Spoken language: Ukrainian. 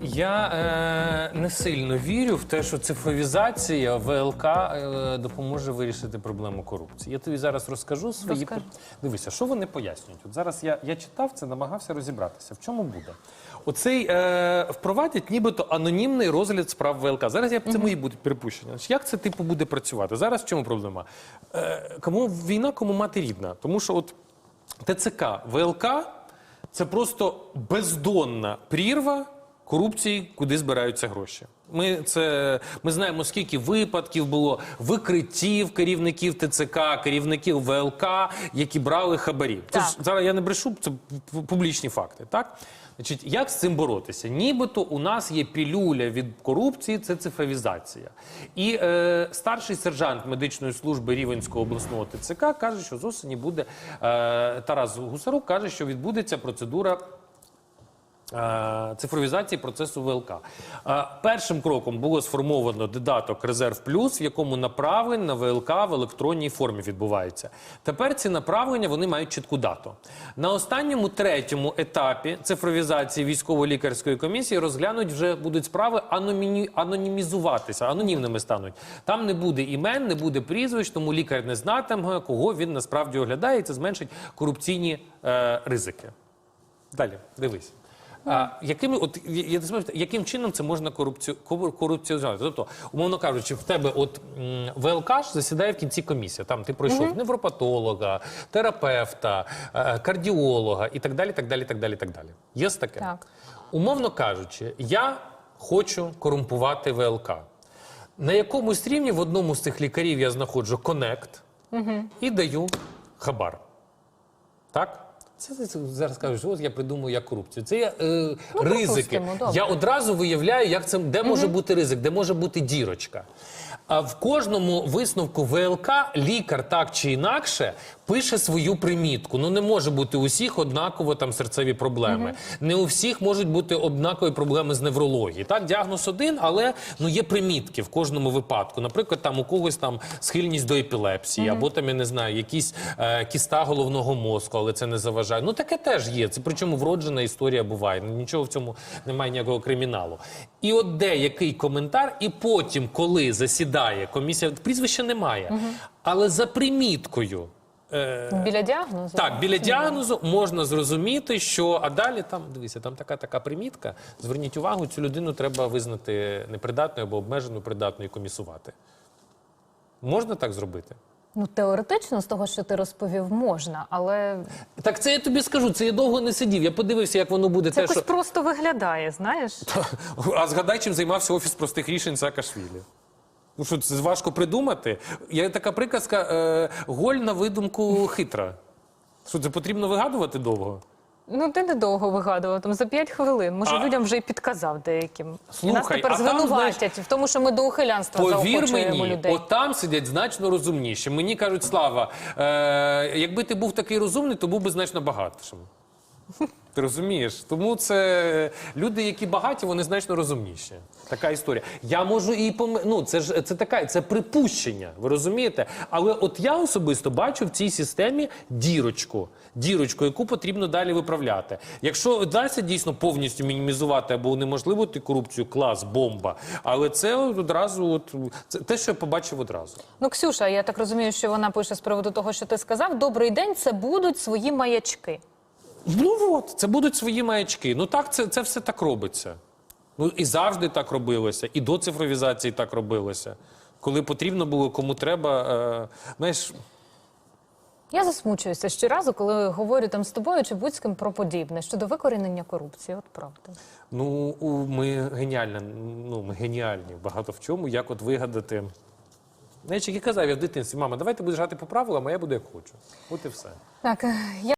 Я е, не сильно вірю в те, що цифровізація ВЛК е, допоможе вирішити проблему корупції. Я тобі зараз розкажу свої Розкажи. дивися, що вони пояснюють. От зараз я, я читав це, намагався розібратися. В чому буде? Оцей е, впровадять нібито анонімний розгляд справ ВЛК. Зараз я це мої будуть припущення. Значить, Як це типу буде працювати? Зараз в чому проблема? Е, кому війна, кому мати рідна? Тому що от ТЦК, ВЛК це просто бездонна прірва корупції, куди збираються гроші. Ми це ми знаємо, скільки випадків було викриттів керівників ТЦК, керівників ВЛК, які брали хабарі. Це ж зараз я не брешу, це публічні факти. Так, значить, як з цим боротися? Нібито у нас є пілюля від корупції, це цифровізація. І е, старший сержант медичної служби Рівенського обласного ТЦК каже, що з осені буде е, Тарас Гусарук каже, що відбудеться процедура. Е, Цифровізації процесу ВЛК. Е, Першим кроком було сформовано додаток Резерв Плюс, в якому направлень на ВЛК в електронній формі відбувається. Тепер ці направлення вони мають чітку дату. На останньому третьому етапі цифровізації військово-лікарської комісії розглянуть вже будуть справи аноміні- анонімізуватися, анонімними стануть. Там не буде імен, не буде прізвищ, тому лікар не знатиме, кого він насправді оглядає, і це зменшить корупційні е, ризики. Далі, дивись. А, якими, от, я, не знаю, яким чином це можна корупцію, корупціонувати? Тобто, умовно кажучи, в тебе от м, ВЛК ж засідає в кінці комісія. Там ти пройшов невропатолога, терапевта, е, кардіолога і так далі, так далі, так далі, так далі. Є таке? Так. Умовно кажучи, я хочу корумпувати ВЛК. На якомусь рівні в одному з цих лікарів я знаходжу конект і даю хабар. Так? Це, це зараз кажуть, от я придумаю як корупцію. Це є е, ризики. Я одразу виявляю, як це, де може бути ризик, де може бути дірочка. А в кожному висновку ВЛК лікар так чи інакше пише свою примітку. Ну не може бути у всіх однаково там серцеві проблеми. Не у всіх можуть бути однакові проблеми з неврології. Так, діагноз один, але ну є примітки в кожному випадку. Наприклад, там у когось там схильність до епілепсії, або там я не знаю, якісь е, кіста головного мозку, але це не заважає. Ну таке теж є. Це причому вроджена історія буває. Ну, Нічого в цьому немає ніякого криміналу. І от де який коментар, і потім, коли засідає комісія, прізвища немає, але за приміткою. Е, Біля діагнозу? так, біля діагнозу можна зрозуміти, що а далі там дивіться, там така така примітка. Зверніть увагу, цю людину треба визнати непридатною або обмежено придатною і комісувати. Можна так зробити? Ну, теоретично, з того, що ти розповів, можна, але Так це я тобі скажу. Це я довго не сидів. Я подивився, як воно буде. це те, якось що... просто виглядає, знаєш? А згадай, чим займався офіс простих рішень Саакашвілі. Ну що це важко придумати? Є така приказка: е, голь на видумку хитра. Що це потрібно вигадувати довго? Ну, ти недовго вигадував, там за 5 хвилин. Може, А- людям вже і підказав деяким. і нас тепер а там, звинуватять в тому, що ми до ухилянства Повір заохочуємо мені, людей. от там сидять значно розумніші. Мені кажуть, Слава, е, якби ти був такий розумний, то був би значно багатшим. Ти розумієш? Тому це люди, які багаті, вони значно розумніші. Така історія. Я можу і пом... ну, це ж це така, це припущення. Ви розумієте? Але от я особисто бачу в цій системі дірочку, дірочку, яку потрібно далі виправляти. Якщо вдасться дійсно повністю мінімізувати або унеможливити корупцію, клас, бомба. Але це одразу, от це те, що я побачив одразу. Ну, Ксюша, я так розумію, що вона пише з приводу того, що ти сказав. Добрий день, це будуть свої маячки. Ну от, це будуть свої маячки. Ну так, це, це все так робиться. Ну і завжди так робилося, і до цифровізації так робилося. Коли потрібно було, кому треба. Е, знаєш, Я засмучуюся щоразу, коли говорю там з тобою чи будь з ким про подібне щодо викорінення корупції. От правда. ну ми геніальні, ну ми геніальні багато в чому, як от вигадати. Знаєш, як я казав я в дитинстві, мама, давайте будеш грати по правилам, а я буду як хочу. От і все. Так, я